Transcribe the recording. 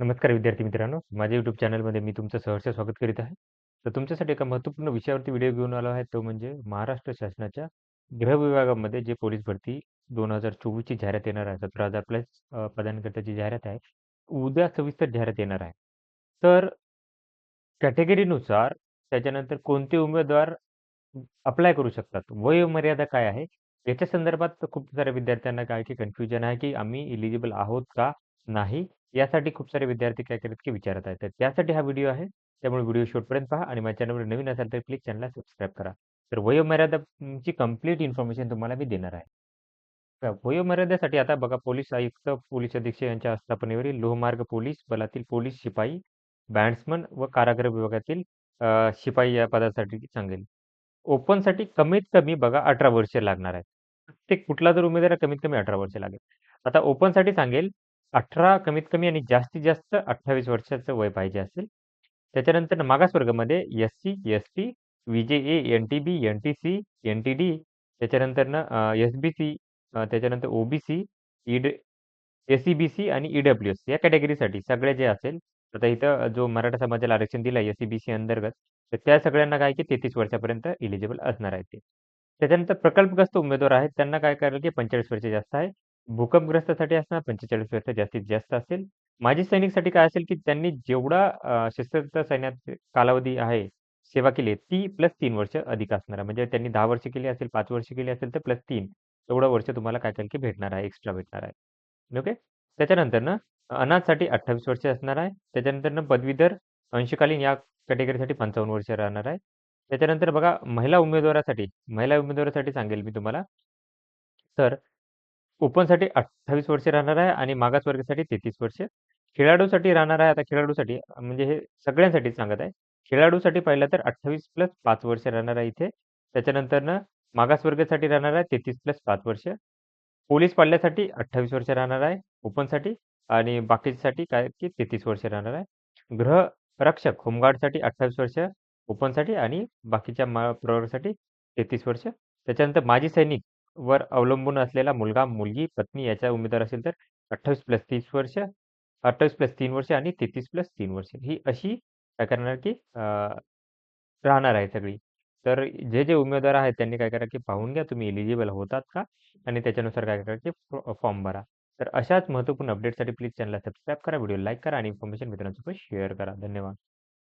नमस्कार विद्यार्थी मित्रांनो, माझ्या युट्यूब चॅनलमध्ये मी तुमचं सहर्ष स्वागत करीत आहे. तर तुमच्यासाठी एका महत्त्वपूर्ण विषयावरती व्हिडिओ घेऊन आलो आहे, तो म्हणजे महाराष्ट्र शासनाच्या गृह विभागामध्ये जे पोलीस भरती दोन हजार चोवीसची जाहिरात येणार आहे. 17,000 प्लस अ, पदांकरताची जाहिरात आहे. उद्या सविस्तर जाहिरात येणार आहे. तर कॅटेगरीनुसार त्याच्यानंतर कोणते उमेदवार अप्लाय करू शकतात, वयोमर्यादा काय आहे? याच्या संदर्भात खूप साऱ्या विद्यार्थ्यांना काय की कन्फ्युजन आहे, की आम्ही इलिजिबल आहोत का नाही? यासाठी खूप सारे विद्यार्थी काय करतात, की विचारत आहेत. तर त्यासाठी हा व्हिडिओ आहे. त्यामुळे व्हिडिओ शेवटपर्यंत पहा आणि माझ्या चॅनलवर नवीन असाल तर प्लीज चॅनलला सबस्क्राईब करा. तर वयोमर्यादा अं, ची कंप्लीट इन्फॉर्मेशन तुम्हाला मी देणार आहे. तर वयोमर्यादेसाठी आता बघा पोलीस आयुक्त, पोलीस अधीक्षक यांच्या आस्थापनेवरील लोहमार्ग पोलीस बलातील पोलीस शिपाई, बँड्समन व कारागृह विभागातील अ, शिपाई या पदासाठी सांगेल. ओपनसाठी कमीत कमी बघा 18 वर्ष लागणार आहेत. प्रत्येक कुठला जर उमेदवार आहे, कमीत कमी 18 वर्ष लागेल. आता ओपनसाठी सांगेल 18 कमीत कमी आणि जास्तीत जास्त 28 वर्षाचं वय पाहिजे असेल. त्याच्यानंतर मागास वर्गामध्ये SC, ST, VJA, NTB, NTC, NTD त्याच्यानंतरनं अ, एस-बी-सी अ, त्याच्यानंतर ओ-बी-सी, ईड एस-ई-बी-सी आणि ई-डब्ल्यू-एस या कॅटेगरीसाठी सगळे जे असेल, आता इथं जो मराठा समाजाला आरक्षण दिलं आहे एस-ई-बी-सी अंतर्गत, तर त्या सगळ्यांना काय की 33 वर्षापर्यंत एलिजिबल असणार आहे ते. त्याच्यानंतर प्रकल्पग्रस्त उमेदवार आहेत, त्यांना काय करायला की 45 वर्ष जास्त आहे. भूकंपग्रस्तासाठी असणार 45 वर्ष जास्तीत जास्त असेल. माजी सैनिकसाठी काय असेल, की त्यांनी जेवढा अ, सशस्त्र सैन्यात कालावधी आहे, सेवा केली आहे, ती प्लस 3 वर्ष अधिक असणार आहे. म्हणजे त्यांनी 10 वर्ष केली असेल, 5 वर्ष केली असेल, तर प्लस 3 एवढं वर्ष तुम्हाला काय कराल की भेटणार आहे, एक्स्ट्रा भेटणार आहे. ओके. त्याच्यानंतरनं अनाथसाठी 28 वर्ष असणार आहे. त्याच्यानंतरनं पदवीधर, अंशकालीन या कॅटेगरीसाठी 55 वर्ष राहणार आहे. त्याच्यानंतर बघा महिला उमेदवारासाठी महिला उमेदवारासाठी सांगेल मी तुम्हाला. तर ओपनसाठी 28 वर्षे राहणार आहे आणि मागास वर्गासाठी 33 वर्ष. खेळाडूसाठी राहणार आहे, आता खेळाडूसाठी म्हणजे हे सगळ्यांसाठीच सांगत आहे. खेळाडूसाठी पाहिलं तर 28 प्लस पाच वर्ष राहणार आहे इथे. त्याच्यानंतरनं मागास वर्गासाठी राहणार आहे 33 प्लस 5 वर्ष. पोलीस पाल्यासाठी 28 वर्ष राहणार आहे ओपनसाठी आणि बाकीच्यासाठी काय की 33 वर्ष राहणार आहे. गृहरक्षक होमगार्डसाठी 28 वर्ष ओपनसाठी आणि बाकीच्या मा प्रवर्गासाठी 33 वर्ष. त्याच्यानंतर माजी सैनिक वर अवलंबून असलेला मुलगा, मुलगी, पत्नी याचा उमेदवार असेल तर 28 प्लस 30 वर्ष, 28 प्लस 3 वर्ष आणि 33 प्लस 3 वर्ष. ही अशी काय करणार की अ, राहणार आहे सगळी. तर जे, जे उमेदवार आहेत त्यांनी काय करा की पाहून घ्या तुम्ही एलिजिबल होतात का? आणि त्याच्यानुसार काय करा की फॉ फॉर्म भरा. तर अशाच महत्त्वपूर्ण अपडेटसाठी प्लीज चॅनलला सबस्क्राईब करा, व्हिडिओ लाईक करा आणि इन्फॉर्मेशन मित्रांसोबत शेअर करा. धन्यवाद.